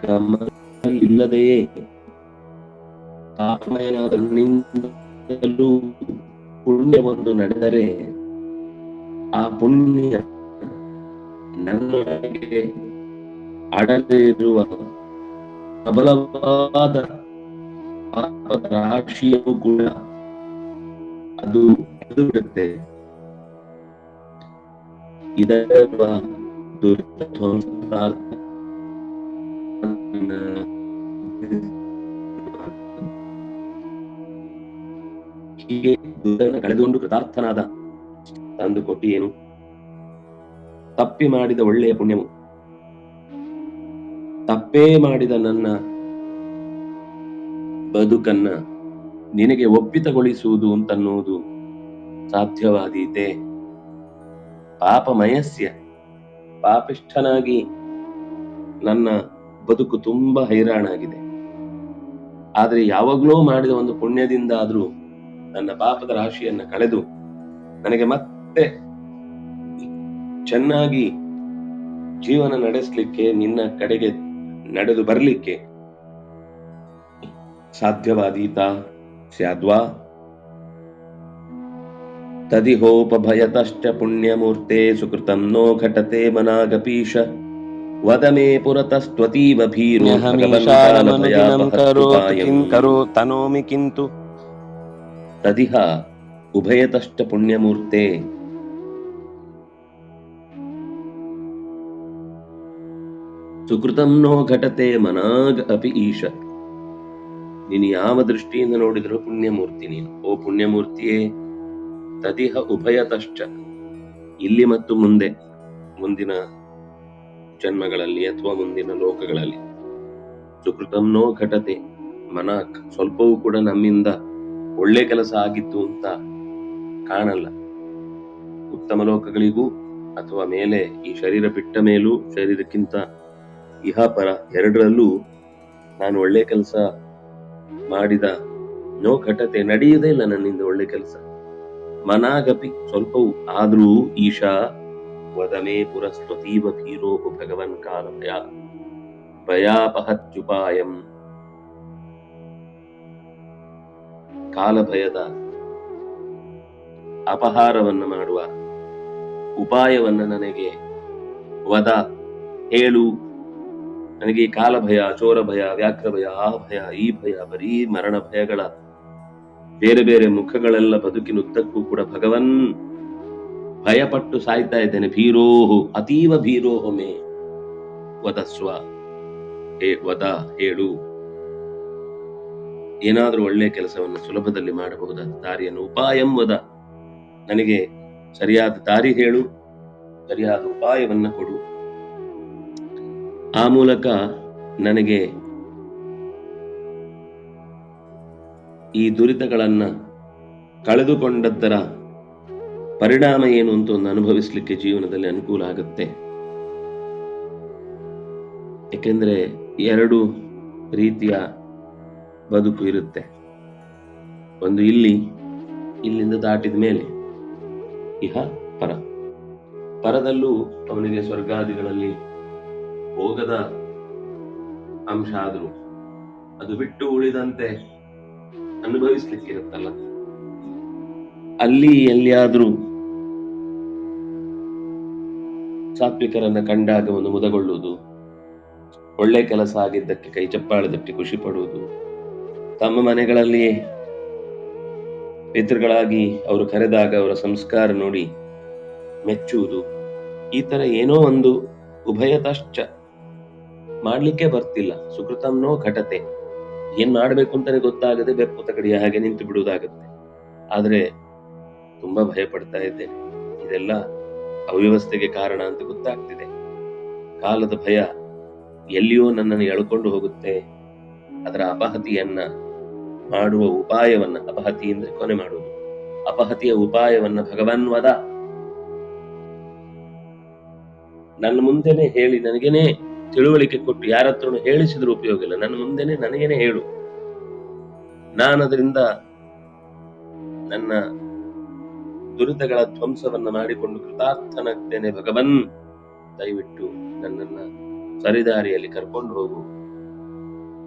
ಗಮನ ಇಲ್ಲದೆಯೇ ನನ್ನಿಂದಲೂ ಪುಣ್ಯವೊಂದು ನಡೆದರೆ ಆ ಪುಣ್ಯ ನನ್ನೊಳಗೆ ಅಡಲಿರುವ ಪ್ರಬಲವಾದ ಪಾಪದ ರಾಶಿಯೂ ಕೂಡ ಅದು ಬಿಡುತ್ತೆ ಇದರ ದುರಿತ ಧ್ವಂಸದ ಹೀಗೆ ಕಳೆದುಕೊಂಡು ಕೃತಾರ್ಥನಾದ ತಂದು ಕೊಟ್ಟಿಯೇನು ತಪ್ಪಿ ಮಾಡಿದ ಒಳ್ಳೆಯ ಪುಣ್ಯವು. ತಪ್ಪೇ ಮಾಡಿದ ನನ್ನ ಬದುಕನ್ನ ನಿನಗೆ ಒಪ್ಪಿತಗೊಳಿಸುವುದು ಅಂತನ್ನುವುದು ಸಾಧ್ಯವಾದೀತೆ. ಪಾಪಮಯಸ್ಯ. ಪಾಪಿಷ್ಠನಾಗಿ ನನ್ನ ಬದುಕು ತುಂಬಾ ಹೈರಾಣಾಗಿದೆ ಆದ್ರೆ ಯಾವಾಗ್ಲೂ ಮಾಡಿದ ಒಂದು ಪುಣ್ಯದಿಂದ ಆದ್ರೂ ನನ್ನ ಪಾಪದ ರಾಶಿಯನ್ನ ಕಳೆದು ನನಗೆ ಮತ್ತೆ ಚೆನ್ನಾಗಿ ಜೀವನ ನಡೆಸಲಿಕ್ಕೆ ನಿನ್ನ ಕಡೆಗೆ ನಡೆದು ಬರಲಿಕ್ಕೆ ಸಾಧ್ಯವಾದೀತ ಸ್ಯಾದ್ವಾ. ತದಿಹೋಪಭಯತಶ್ಚ ಪುಣ್ಯಮೂರ್ತೆ ಸುಕೃತಂ ನೋ ಘಟತೆ ಮನಾಗಪೀಶ. ವದ ಮೇ ಪುರತಸ್ತ್ವತೀವ ಭೀರೋ ह्यहमीशाननुदिनं करोतु किं करो तनोमि किन्तु ತದಿಹ ಉಭಯತಶ್ಚ ಪುಣ್ಯಮೂರ್ತೆ ಸುಕೃತಂ ನೋ ಘಟತೆ ಮನಾಗ ಅಪಿ ಈಶ ನೀನು ಯಾವ ದೃಷ್ಟಿಯಿಂದ ನೋಡಿದ್ರು ಪುಣ್ಯಮೂರ್ತಿ ನೀನು ಓ ಪುಣ್ಯಮೂರ್ತಿಯೇ ತದಿಹ ಉಭಯತಶ್ಚ ಇಲ್ಲಿ ಮತ್ತು ಮುಂದೆ ಮುಂದಿನ ಜನ್ಮಗಳಲ್ಲಿ ಅಥವಾ ಮುಂದಿನ ಲೋಕಗಳಲ್ಲಿ. ಸುಕೃತಂನೋ ಘಟತೆ. ಮನಾಕ್, ಸ್ವಲ್ಪವೂ ಕೂಡ ನಮ್ಮಿಂದ ಒಳ್ಳೆ ಕೆಲಸ ಆಗಿತ್ತು ಅಂತ ಕಾಣಲ್ಲ. ಉತ್ತಮ ಲೋಕಗಳಿಗೂ ಅಥವಾ ಮೇಲೆ ಈ ಶರೀರ ಬಿಟ್ಟ ಮೇಲೂ ಶರೀರಕ್ಕಿಂತ ಇಹ ಪರ ಎರಡರಲ್ಲೂ ನಾನು ಒಳ್ಳೆ ಕೆಲಸ ಮಾಡಿದ ನೋ ಘಟತೆ ನಡೆಯುವುದೇ ಇಲ್ಲ ನನ್ನಿಂದ ಒಳ್ಳೆ ಕೆಲಸ. ಮನಾಗಪಿ, ಸ್ವಲ್ಪವೂ ಆದ್ರೂ ಈಶಾ ವದಮೇ ಪುರಸ್ತ್ವತೀವ ಧೀರೋ ಭಗವನ್ ಭಯ ಭಯಾಪಹತ್ಯುಪಾಯಂ ಕಾಲಭಯದ ಅಪಹಾರವನ್ನ ಮಾಡುವ। ಉಪಾಯವನ್ನ ನನಗೆ ವದ। ಹೇಳು। ನನಗೆ ಕಾಲಭಯ ಕಾಲ ಭಯ ಚೋರ ಭಯ ವ್ಯಾಘ್ರ ಭಯ ಆ ಭಯ ಈ ಭಯ ಬರೀ ಮರಣ ಭಯಗಳ ಬೇರೆ ಬೇರೆ ಮುಖಗಳೆಲ್ಲ ಬದುಕಿನುದ್ದಕ್ಕೂ ಕೂಡ ಭಗವನ್ ಭಯಪಟ್ಟು ಸಾಯ್ತಾ ಇದ್ದೇನೆ. ಭೀರೋಹು, ಅತೀವ ಭೀರೋಹೊಮೆ ಮೇ ಹೇ, ವದ, ಹೇಳು. ಏನಾದರೂ ಒಳ್ಳೆ ಕೆಲಸವನ್ನು ಸುಲಭದಲ್ಲಿ ಮಾಡಬಹುದಾದ ದಾರಿಯನ್ನು ಉಪಾಯಂ ವದ. ನನಗೆ ಸರಿಯಾದ ದಾರಿ ಹೇಳು. ಸರಿಯಾದ ಉಪಾಯವನ್ನ ಕೊಡು. ಆ ಮೂಲಕ ನನಗೆ ಈ ದುರಿತಗಳನ್ನ ಕಳೆದುಕೊಂಡದ್ದರ ಪರಿಣಾಮ ಏನು ಅಂತ ಒಂದು ಅನುಭವಿಸ್ಲಿಕ್ಕೆ ಜೀವನದಲ್ಲಿ ಅನುಕೂಲ ಆಗುತ್ತೆ. ಏಕೆಂದರೆ ಎರಡು ರೀತಿಯ ಬದುಕು ಇರುತ್ತೆ. ಒಂದು ಇಲ್ಲಿ, ಇಲ್ಲಿಂದ ದಾಟಿದ ಮೇಲೆ ಇಹ ಪರ. ಪರದಲ್ಲೂ ಅವನಿಗೆ ಸ್ವರ್ಗಾದಿಗಳಲ್ಲಿ ಹೋಗದ ಅಂಶ ಆದರೂ ಅದು ಬಿಟ್ಟು ಉಳಿದಂತೆ ಅನುಭವಿಸ್ಲಿಕ್ಕಿರುತ್ತಲ್ಲ ಅಲ್ಲಿ ಎಲ್ಲಿಯಾದ್ರೂ ಸಾತ್ವಿಕರನ್ನ ಕಂಡಾಗ ಒಂದು ಮುದಗೊಳ್ಳುವುದು. ಒಳ್ಳೆ ಕೆಲಸ ಆಗಿದ್ದಕ್ಕೆ ಕೈ ಚಪ್ಪಾಳದಕ್ಕೆ ಖುಷಿ ಪಡುವುದು. ತಮ್ಮ ಮನೆಗಳಲ್ಲಿಯೇ ಪಿತೃಗಳಾಗಿ ಅವರು ಕರೆದಾಗ ಅವರ ಸಂಸ್ಕಾರ ನೋಡಿ ಮೆಚ್ಚುವುದು. ಈ ತರ ಏನೋ ಒಂದು ಉಭಯತಶ್ಚ. ಮಾಡ್ಲಿಕ್ಕೆ ಬರ್ತಿಲ್ಲ. ಸುಕೃತಂನೋ ಘಟತೆ. ಏನ್ ಮಾಡ್ಬೇಕು ಅಂತಾನೆ ಗೊತ್ತಾಗದೆ ಬೆಪ್ಪು ತಗಡಿಯ ಹಾಗೆ ನಿಂತು ಬಿಡುವುದಾಗುತ್ತೆ. ಆದ್ರೆ ತುಂಬಾ ಭಯ ಪಡ್ತಾ ಇದ್ದೇನೆ. ಇದೆಲ್ಲ ಅವ್ಯವಸ್ಥೆಗೆ ಕಾರಣ ಅಂತ ಗೊತ್ತಾಗ್ತಿದೆ. ಕಾಲದ ಭಯ ಎಲ್ಲಿಯೋ ನನ್ನನ್ನು ಎಳ್ಕೊಂಡು ಹೋಗುತ್ತೆ. ಅದರ ಅಪಹತಿಯನ್ನ ಮಾಡುವ ಉಪಾಯವನ್ನ, ಅಪಹತಿ ಅಂದ್ರೆ ಕೊನೆ ಮಾಡುವುದು. ಅಪಹತಿಯ ಉಪಾಯವನ್ನ ಭಗವನ್ವದ ನನ್ನ ಮುಂದೆನೆ ಹೇಳಿ, ನನಗೇನೆ ತಿಳುವಳಿಕೆ ಕೊಟ್ಟು, ಯಾರತ್ರನು ಹೇಳಿಸಿದ್ರೂ ಉಪಯೋಗ ಇಲ್ಲ. ನನ್ನ ಮುಂದೆನೆ ನನಗೇನೆ ಹೇಳು. ನಾನು ಅದರಿಂದ ನನ್ನ ದುರಿತಗಳ ಧ್ವಂಸವನ್ನ ಮಾಡಿಕೊಂಡು ಕೃತಾರ್ಥನಾಗ್ತೇನೆ ಭಗವನ್. ದಯವಿಟ್ಟು ನನ್ನನ್ನ ಸರಿದಾರಿಯಲ್ಲಿ ಕರ್ಕೊಂಡು ಹೋಗು.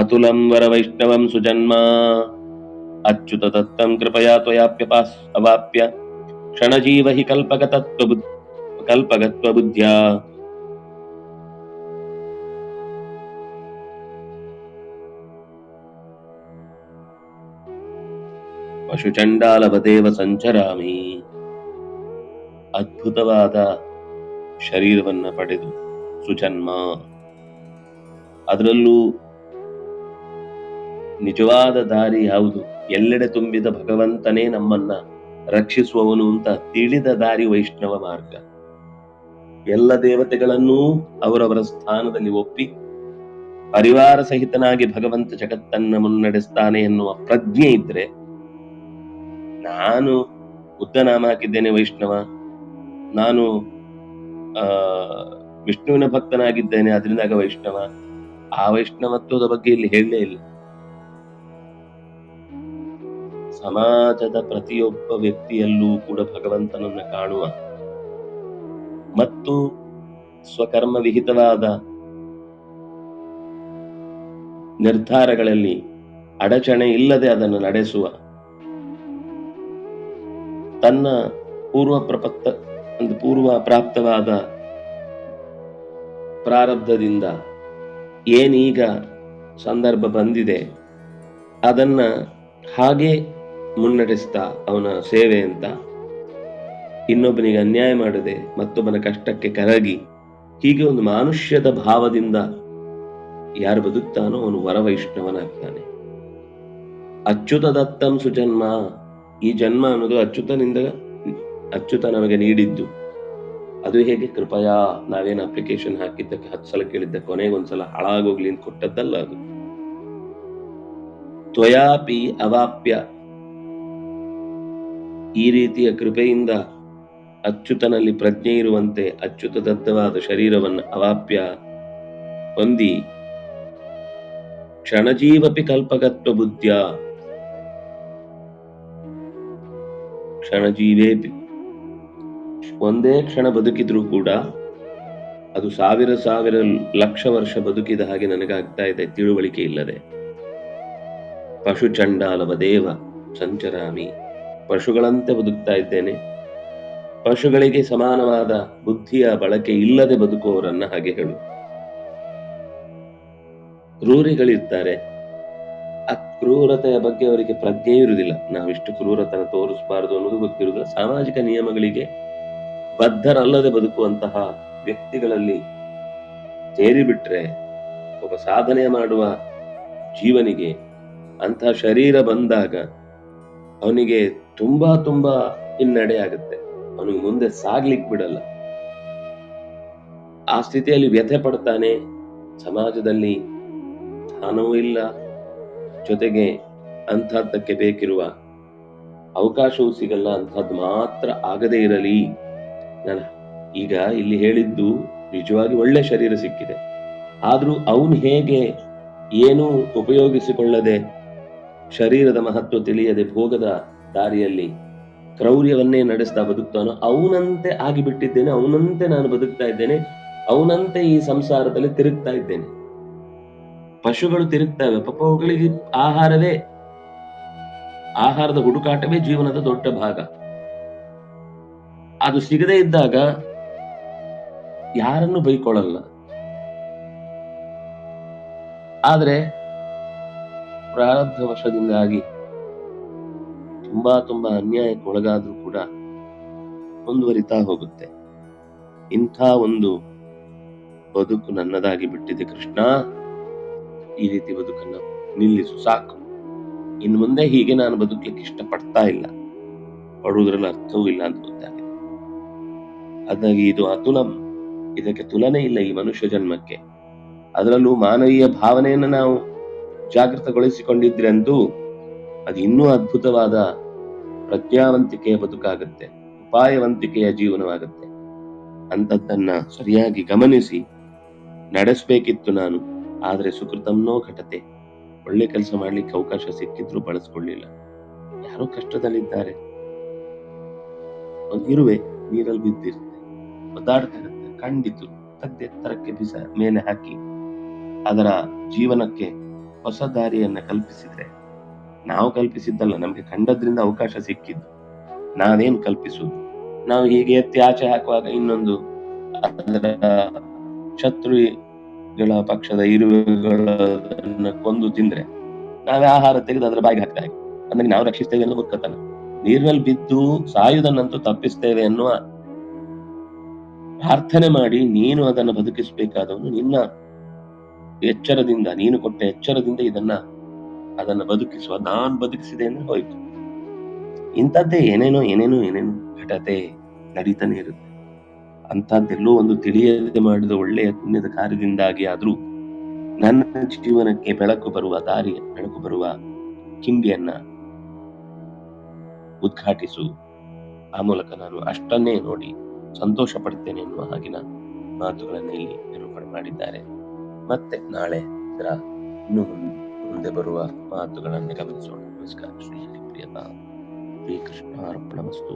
ಅತುಲಂ ವರ ವೈಷ್ಣವಂ ಸುಜನ್ಮ. ಅಚ್ಯುತ ದತ್ತಂ ಕೃಪಯಾ ತ್ವಯಾಪ್ಯಪಾಸ್ ಅವಾಪ್ಯ. ಕ್ಷಣಜೀವ ಹಿ ಕಲ್ಪಗತತ್ವ ಬುದ್ಧ ಕಲ್ಪಗತ್ವ ಬುದ್ಧ್ಯಾ. ಪಶುಚಂಡಾಲವದೇವ ಸಂಚರಾಮಿ. ಅದ್ಭುತವಾದ ಶರೀರವನ್ನ ಪಡೆದು ಸುಜನ್ಮ. ಅದರಲ್ಲೂ ನಿಜವಾದ ದಾರಿ ಯಾವುದು? ಎಲ್ಲೆಡೆ ತುಂಬಿದ ಭಗವಂತನೇ ನಮ್ಮನ್ನ ರಕ್ಷಿಸುವವನು ಅಂತ ತಿಳಿದ ದಾರಿ ವೈಷ್ಣವ ಮಾರ್ಗ. ಎಲ್ಲ ದೇವತೆಗಳನ್ನೂ ಅವರವರ ಸ್ಥಾನದಲ್ಲಿ ಒಪ್ಪಿ ಪರಿವಾರ ಸಹಿತನಾಗಿ ಭಗವಂತ ಜಗತ್ತನ್ನ ಮುನ್ನಡೆಸ್ತಾನೆ ಎನ್ನುವ ಪ್ರಜ್ಞೆ ಇದ್ರೆ ನಾನು ಉದ್ದನಾಮ ಹಾಕಿದ್ದೇನೆ ವೈಷ್ಣವ. ನಾನು, ಆ, ವಿಷ್ಣುವಿನ ಭಕ್ತನಾಗಿದ್ದೇನೆ ಅದರಿಂದಾಗ ವೈಷ್ಣವ. ಆ ವೈಷ್ಣವತ್ವದ ಬಗ್ಗೆ ಇಲ್ಲಿ ಹೇಳಲೇ ಇಲ್ಲ. ಸಮಾಜದ ಪ್ರತಿಯೊಬ್ಬ ವ್ಯಕ್ತಿಯಲ್ಲೂ ಕೂಡ ಭಗವಂತನನ್ನು ಕಾಣುವ ಮತ್ತು ಸ್ವಕರ್ಮ ವಿಹಿತವಾದ ನಿರ್ಧಾರಗಳಲ್ಲಿ ಅಡಚಣೆ ಇಲ್ಲದೆ ಅದನ್ನು ನಡೆಸುವ ತನ್ನ ಪೂರ್ವ ಪ್ರಪತ್ತ ಒಂದು ಪೂರ್ವ ಪ್ರಾಪ್ತವಾದ ಪ್ರಾರಬ್ಧದಿಂದ ಏನೀಗ ಸಂದರ್ಭ ಬಂದಿದೆ, ಅದನ್ನ ಹಾಗೆ ಮುನ್ನಡೆಸ್ತಾ ಅವನ ಸೇವೆ ಅಂತ ಇನ್ನೊಬ್ಬನಿಗೆ ಅನ್ಯಾಯ ಮಾಡದೆ ಮತ್ತೊಬ್ಬನ ಕಷ್ಟಕ್ಕೆ ಕರಗಿ ಹೀಗೆ ಒಂದು ಮಾನುಷ್ಯದ ಭಾವದಿಂದ ಯಾರು ಬದುಕ್ತಾನೋ ಅವನು ವರವೈಷ್ಣವನಾಗ್ತಾನೆ. ಅಚ್ಯುತ ದತ್ತಂ ಸುಜನ್ಮ ಈ ಜನ್ಮ ಅನ್ನೋದು ಅಚ್ಯುತನಿಂದ ಅಚ್ಯುತ ನಮಗೆ ನೀಡಿದ್ದು. ಅದು ಹೇಗೆ? ಕೃಪಯಾ ನಾವೇನು ಅಪ್ಲಿಕೇಶನ್ ಹಾಕಿದ್ದಕ್ಕೆ ಹತ್ತು ಸಲ ಕೇಳಿದ್ದ. ಕೊನೆಗೊಂದ್ಸಲ ಹಾಳಾಗೋಗ್ಲಿ ಅಂತ ಕೊಟ್ಟದ್ದಲ್ಲ ಅದು. ತ್ವಯಾಪಿ ಅವಾಪ್ಯ. ಈ ರೀತಿಯ ಕೃಪೆಯಿಂದ ಅಚ್ಯುತನಲ್ಲಿ ಪ್ರಜ್ಞೆ ಇರುವಂತೆ ಅಚ್ಯುತ ದತ್ತವಾದ ಶರೀರವನ್ನು ಅವಾಪ್ಯ ಹೊಂದಿ ಕ್ಷಣಜೀವಪಿ ಕಲ್ಪಕತ್ವ ಬುದ್ಧ್ಯ. ಕ್ಷಣಜೀವೇಪಿ ಒಂದೇ ಕ್ಷಣ ಬದುಕಿದ್ರೂ ಕೂಡ ಅದು ಸಾವಿರ ಸಾವಿರ ಲಕ್ಷ ವರ್ಷ ಬದುಕಿದ ಹಾಗೆ ನನಗಾಗ್ತಾ ಇದೆ, ತಿಳುವಳಿಕೆ ಇಲ್ಲದೆ. ಪಶು ಚಂಡಾಲವ ದೇವ, ಸಂಚರಾಮಿ, ಪಶುಗಳಂತೆ ಬದುಕ್ತಾ ಇದ್ದೇನೆ. ಪಶುಗಳಿಗೆ ಸಮಾನವಾದ ಬುದ್ಧಿಯ ಬಳಕೆ ಇಲ್ಲದೆ ಬದುಕುವವರನ್ನ ಹಾಗೆ ಹೇಳು. ಕ್ರೂರಿಗಳಿರ್ತಾರೆ ಆ ಕ್ರೂರತೆಯ ಬಗ್ಗೆ ಅವರಿಗೆ ಪ್ರಜ್ಞೆ ಇರುವುದಿಲ್ಲ. ನಾವಿಷ್ಟು ಕ್ರೂರತನ ತೋರಿಸಬಾರದು ಅನ್ನೋದು ಗೊತ್ತಿರುವುದಿಲ್ಲ. ಸಾಮಾಜಿಕ ನಿಯಮಗಳಿಗೆ ಬದ್ಧರಲ್ಲದೆ ಬದುಕುವಂತಹ ವ್ಯಕ್ತಿಗಳಲ್ಲಿ ಸೇರಿಬಿಟ್ರೆ ಒಬ್ಬ ಸಾಧನೆ ಮಾಡುವ ಜೀವನಿಗೆ ಅಂತಹ ಶರೀರ ಬಂದಾಗ ಅವನಿಗೆ ತುಂಬಾ ತುಂಬಾ ಹಿನ್ನಡೆ ಆಗುತ್ತೆ. ಅವನಿಗೆ ಮುಂದೆ ಸಾಗ್ಲಿಕ್ ಬಿಡಲ್ಲ. ಆ ಸ್ಥಿತಿಯಲ್ಲಿ ವ್ಯಥೆ ಪಡ್ತಾನೆ. ಸಮಾಜದಲ್ಲಿ ಸ್ಥಾನವೂ ಇಲ್ಲ. ಜೊತೆಗೆ ಅಂಥದ್ದಕ್ಕೆ ಬೇಕಿರುವ ಅವಕಾಶವೂ ಸಿಗಲ್ಲ, ಅಂಥದ್ದು ಮಾತ್ರ ಆಗದೇ ಇರಲಿ. ನಾನು ಈಗ ಇಲ್ಲಿ ಹೇಳಿದ್ದು ನಿಜವಾಗಿ ಒಳ್ಳೆ ಶರೀರ ಸಿಕ್ಕಿದೆ. ಆದರೂ ಅವನು ಹೇಗೆ ಏನೂ ಉಪಯೋಗಿಸಿಕೊಳ್ಳದೆ ಶರೀರದ ಮಹತ್ವ ತಿಳಿಯದೆ ಭೋಗದ ದಾರಿಯಲ್ಲಿ ಕ್ರೌರ್ಯವನ್ನೇ ನಡೆಸ್ತಾ ಬದುಕ್ತಾನೋ, ಅವನಂತೆ ಆಗಿಬಿಟ್ಟಿದ್ದೇನೆ, ಅವನಂತೆ ನಾನು ಬದುಕ್ತಾ ಇದ್ದೇನೆ, ಅವನಂತೆ ಈ ಸಂಸಾರದಲ್ಲಿ ತಿರುಗ್ತಾ ಇದ್ದೇನೆ. ಪಶುಗಳು ತಿರುಗ್ತವೆ. ಪಾಪ ಅವುಗಳಿಗೆ ಆಹಾರವೇ, ಆಹಾರದ ಹುಡುಕಾಟವೇ ಜೀವನದ ದೊಡ್ಡ ಭಾಗ. ಅದು ಸಿಗದೇ ಇದ್ದಾಗ ಯಾರನ್ನು ಬೈಕೊಳ್ಳಲ್ಲ. ಆದ್ರೆ ಪ್ರಾರಬ್ಧ ವಶದಿಂದಾಗಿ ತುಂಬಾ ತುಂಬಾ ಅನ್ಯಾಯಕ್ಕೆ ಒಳಗಾದ್ರೂ ಕೂಡ ಮುಂದುವರಿತಾ ಹೋಗುತ್ತೆ. ಇಂಥ ಒಂದು ಬದುಕು ನನ್ನದಾಗಿ ಬಿಟ್ಟಿದೆ ಕೃಷ್ಣ. ಈ ರೀತಿ ಬದುಕನ್ನು ನಿಲ್ಲಿಸು, ಸಾಕು. ಇನ್ನು ಮುಂದೆ ಹೀಗೆ ನಾನು ಬದುಕಲಿಕ್ಕೆ ಇಷ್ಟಪಡ್ತಾ ಇಲ್ಲ. ಪಡುವುದರಲ್ಲಿ ಅರ್ಥವೂ ಇಲ್ಲ ಅಂತ ಗೊತ್ತಾಗಿದೆ. ಅದಾಗಿ ಇದು ಅತುಲಂ. ಇದಕ್ಕೆ ತುಲನೆ ಇಲ್ಲ ಈ ಮನುಷ್ಯ ಜನ್ಮಕ್ಕೆ. ಅದರಲ್ಲೂ ಮಾನವೀಯ ಭಾವನೆಯನ್ನು ನಾವು ಜಾಗೃತಗೊಳಿಸಿಕೊಂಡಿದ್ರೆ ಅಂತೂ ಅದು ಇನ್ನೂ ಅದ್ಭುತವಾದ ಪ್ರಜ್ಞಾವಂತಿಕೆಯ ಬದುಕಾಗುತ್ತೆ. ಉಪಾಯವಂತಿಕೆಯ ಜೀವನವಾಗುತ್ತೆ. ಅಂಥದ್ದನ್ನ ಸರಿಯಾಗಿ ಗಮನಿಸಿ ನಡೆಸಬೇಕಿತ್ತು ನಾನು. ಆದ್ರೆ ಸುಕೃತಮ್ನೋ ಘಟತೆ. ಒಳ್ಳೆ ಕೆಲಸ ಮಾಡ್ಲಿಕ್ಕೆ ಅವಕಾಶ ಸಿಕ್ಕಿದ್ರು ಬಳಸ್ಕೊಳ್ಳಿಲ್ಲ. ಯಾರೋ ಕಷ್ಟದಲ್ಲಿದ್ದಾರೆ. ಒಂದು ಇರುವೆ ನೀರಲ್ಲಿ ಬಿದ್ದಿರುತ್ತೆ. ಒದ್ದಾಡ್ತಾ ಇರುತ್ತೆ ತರಕ್ಕೆ ಸತ್ತದ್ದ ಎತ್ತರಕ್ಕೆ ಬಿಸ ಮೇಲೆ ಹಾಕಿ. ಅದರ ಜೀವನಕ್ಕೆ ಹೊಸ ದಾರಿಯನ್ನ ಕಲ್ಪಿಸಿದ್ರೆ. ನಾವು ಕಲ್ಪಿಸಿದ್ದಲ್ಲ, ನಮ್ಗೆ ಕಂಡದ್ರಿಂದ ಅವಕಾಶ ಸಿಕ್ಕಿದ್ದು. ನಾವೇನ್ ಕಲ್ಪಿಸುವುದು? ನಾವು ಹೀಗೆ ಎತ್ತಿ ಆಚೆ ಹಾಕುವಾಗ ಇನ್ನೊಂದು ಅದರ ಶತ್ರುಗಳ ಪಕ್ಷದ ಇರುವೆಗಳನ್ನ ಕೊಂದು ತಿಂದ್ರೆ ನಾವೇ ಆಹಾರ ತೆಗೆದು ಅದರ ಬಾಯಿಗೆ ಹಾಕ್ತಾ ಇದ್ದೀವಿ ನಾವು ರಕ್ಷಿಸ್ತೇವೆ ಅನ್ನೋ ಮೂರ್ಖತನ. ನೀರಿನಲ್ಲಿ ಬಿದ್ದು ಸಾಯುವುದನ್ನಂತೂ ತಪ್ಪಿಸ್ತೇವೆ ಅನ್ನುವ ಪ್ರಾರ್ಥನೆ ಮಾಡಿ ನೀನು ಅದನ್ನು ಬದುಕಿಸಬೇಕಾದವನು ನಿನ್ನ ಎಚ್ಚರದಿಂದ, ನೀನು ಕೊಟ್ಟ ಎಚ್ಚರದಿಂದ ಇದನ್ನ ಅದನ್ನ ಬದುಕಿಸುವ. ನಾನ್ ಬದುಕಿಸಿದೆ ಅಂದ್ರೆ ಹೋಯ್ತು. ಇಂಥದ್ದೇ ಏನೇನೋ ಏನೇನೋ ಏನೇನೋ ಘಟತೆ ನಡೀತಾನೆ ಇರುತ್ತೆ. ಅಂತದ್ದೆಲ್ಲೋ ಒಂದು ತಿಳಿಯದೆ ಮಾಡಿದ ಒಳ್ಳೆಯ ಪುಣ್ಯದ ಕಾರ್ಯದಿಂದಾಗಿ ಆದರೂ ನನ್ನ ಜೀವನಕ್ಕೆ ಬೆಳಕು ಬರುವ ದಾರಿ, ಬೆಳಕು ಬರುವ ಕಿಂಡಿಯನ್ನ ಉದ್ಘಾಟಿಸು. ಆ ಮೂಲಕ ನಾನು ಅಷ್ಟನ್ನೇ ನೋಡಿ ಸಂತೋಷ ಪಡ್ತೇನೆ ಎನ್ನುವ ಹಾಗಿನ ಮಾತುಗಳನ್ನು ಇಲ್ಲಿ ನಿರೂಪಣೆ ಮಾಡಿದ್ದಾರೆ. ಮತ್ತೆ ನಾಳೆ ಇದರ ಇನ್ನು ಮುಂದೆ ಮುಂದೆ ಬರುವ ಮಾತುಗಳನ್ನು ಗಮನಿಸೋಣ. ನಮಸ್ಕಾರ. ಶ್ರೀ ಪ್ರಿಯತಾ ಶ್ರೀಕೃಷ್ಣ ಅರ್ಪಣ ವಸ್ತು